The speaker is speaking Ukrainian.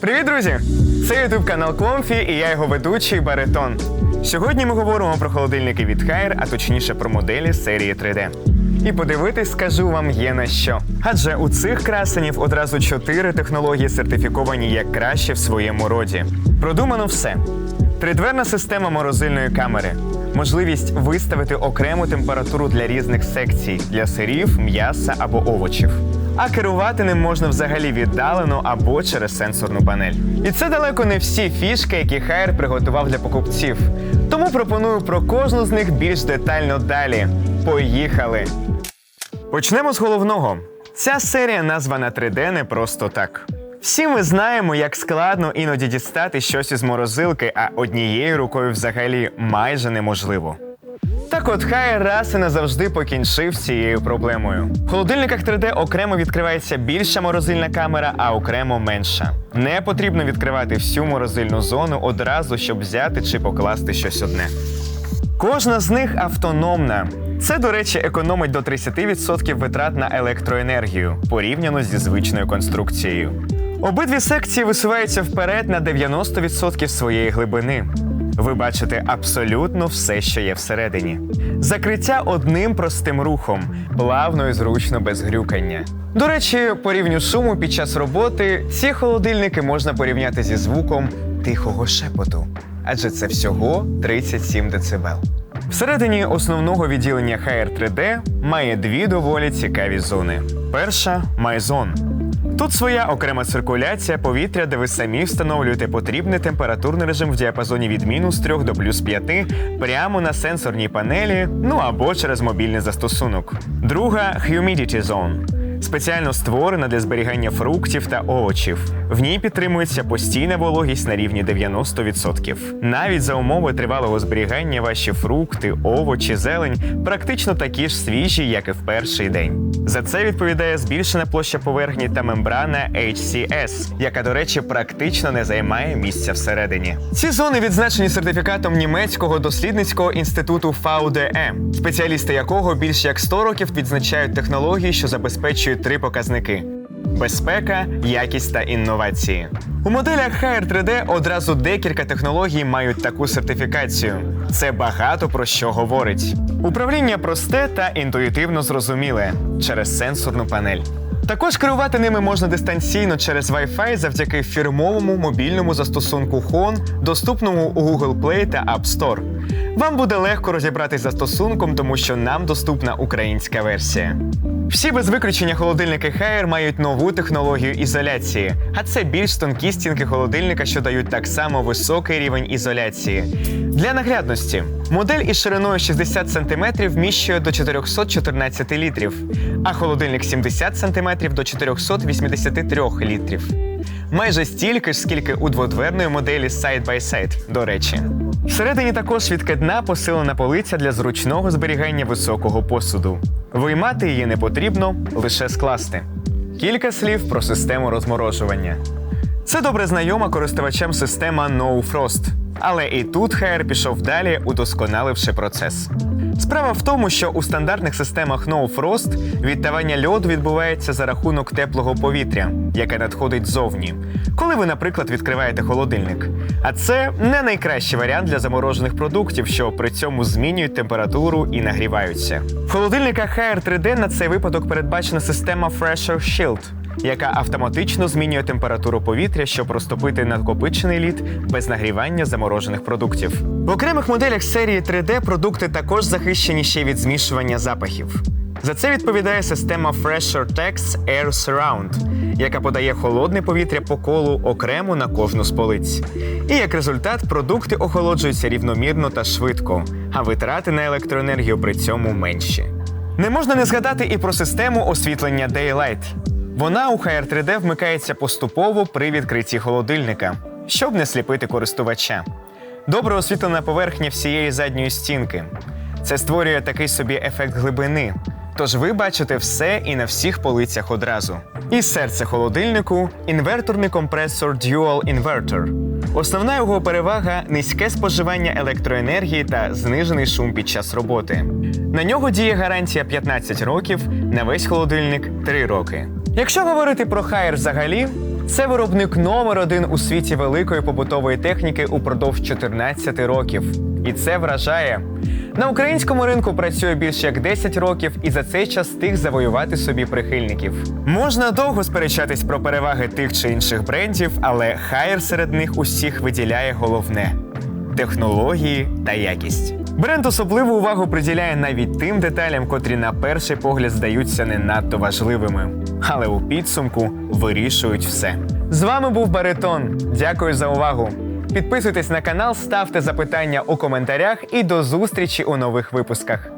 Привіт, друзі! Це ютуб канал Комфі і я його ведучий Баритон. Сьогодні ми говоримо про холодильники від Хайр, а точніше про моделі серії 3D. І подивитись, скажу вам, є на що. Адже у цих красенів одразу чотири технології сертифіковані як краще в своєму роді. Продумано все: тридверна система морозильної камери, можливість виставити окрему температуру для різних секцій для сирів, м'яса або овочів. А керувати ним можна взагалі віддалено або через сенсорну панель. І це далеко не всі фішки, які Хайр приготував для покупців. Тому пропоную про кожну з них більш детально далі. Поїхали! Почнемо з головного. Ця серія названа 3D не просто так. Всі ми знаємо, як складно іноді дістати щось із морозилки, а однією рукою взагалі майже неможливо. Так от хай раз і назавжди покінчив з цією проблемою. В холодильниках 3D окремо відкривається більша морозильна камера, а окремо менша. Не потрібно відкривати всю морозильну зону одразу, щоб взяти чи покласти щось одне. Кожна з них автономна. Це, до речі, економить до 30% витрат на електроенергію порівняно зі звичною конструкцією. Обидві секції висуваються вперед на 90% своєї глибини. Ви бачите абсолютно все, що є всередині. Закриття одним простим рухом, плавно і зручно без грюкання. До речі, по рівню шуму під час роботи ці холодильники можна порівняти зі звуком тихого шепоту, адже це всього 37 дБ. Всередині основного відділення HR 3D має дві доволі цікаві зони. Перша майзон. Тут своя окрема циркуляція повітря, де ви самі встановлюєте потрібний температурний режим в діапазоні від мінус 3 до плюс 5 прямо на сенсорній панелі, ну або через мобільний застосунок. Друга Humidity Zone. Спеціально створена для зберігання фруктів та овочів. В ній підтримується постійна вологість на рівні 90%. Навіть за умови тривалого зберігання ваші фрукти, овочі, зелень практично такі ж свіжі, як і в перший день. За це відповідає збільшена площа поверхні та мембрана HCS, яка, до речі, практично не займає місця всередині. Ці зони відзначені сертифікатом німецького дослідницького інституту VDE, спеціалісти якого більш як 100 років відзначають технології, що забезпечують три показники. Безпека, якість та інновації. У моделях HR 3D одразу декілька технологій мають таку сертифікацію. Це багато про що говорить. Управління просте та інтуїтивно зрозуміле через сенсорну панель. Також керувати ними можна дистанційно через Wi-Fi завдяки фірмовому мобільному застосунку Hon, доступному у Google Play та App Store. Вам буде легко розібратись застосунком, тому що нам доступна українська версія. Всі без виключення холодильники Haier мають нову технологію ізоляції, а це більш тонкі стінки холодильника, що дають так само високий рівень ізоляції. Для наглядності модель із шириною 60 см вміщує до 414 літрів, а холодильник 70 см до 483 літрів. Майже стільки ж, скільки у дводверної моделі Side by Side, до речі. Всередині також відкидна посилена полиця для зручного зберігання високого посуду. Виймати її не потрібно, лише скласти. Кілька слів про систему розморожування. Це добре знайома користувачам система No Frost. Але і тут HR пішов далі, удосконаливши процес. Справа в тому, що у стандартних системах No Frost відтавання льоду відбувається за рахунок теплого повітря, яке надходить ззовні, коли ви, наприклад, відкриваєте холодильник. А це не найкращий варіант для заморожених продуктів, що при цьому змінюють температуру і нагріваються. В холодильниках HR 3D на цей випадок передбачена система Fresher Shield, яка автоматично змінює температуру повітря, щоб розтопити накопичений лід без нагрівання заморожених продуктів. В окремих моделях серії 3D продукти також захищені ще від змішування запахів. За це відповідає система Fresher Tex Air Surround, яка подає холодне повітря по колу окремо на кожну з полиць. І як результат, продукти охолоджуються рівномірно та швидко, а витрати на електроенергію при цьому менші. Не можна не згадати і про систему освітлення Daylight. Вона у HR 3D вмикається поступово при відкритті холодильника, щоб не сліпити користувача. Добре освітлена поверхня всієї задньої стінки. Це створює такий собі ефект глибини. Тож ви бачите все і на всіх полицях одразу. І серце холодильнику інверторний компресор Dual Inverter. Основна його перевага низьке споживання електроенергії та знижений шум під час роботи. На нього діє гарантія 15 років, на весь холодильник 3 роки. Якщо говорити про хайр взагалі, Це виробник номер один у світі великої побутової техніки упродовж 14 років. І це вражає. На українському ринку працює більше як 10 років і за цей час встиг завоювати собі прихильників. Можна довго сперечатись про переваги тих чи інших брендів, але Haier серед них усіх виділяє головне технології та якість. Бренд особливу увагу приділяє навіть тим деталям, котрі на перший погляд здаються не надто важливими, але у підсумку вирішують все. З вами був Баритон. Дякую за увагу. Підписуйтесь на канал, ставте запитання у коментарях і до зустрічі у нових випусках.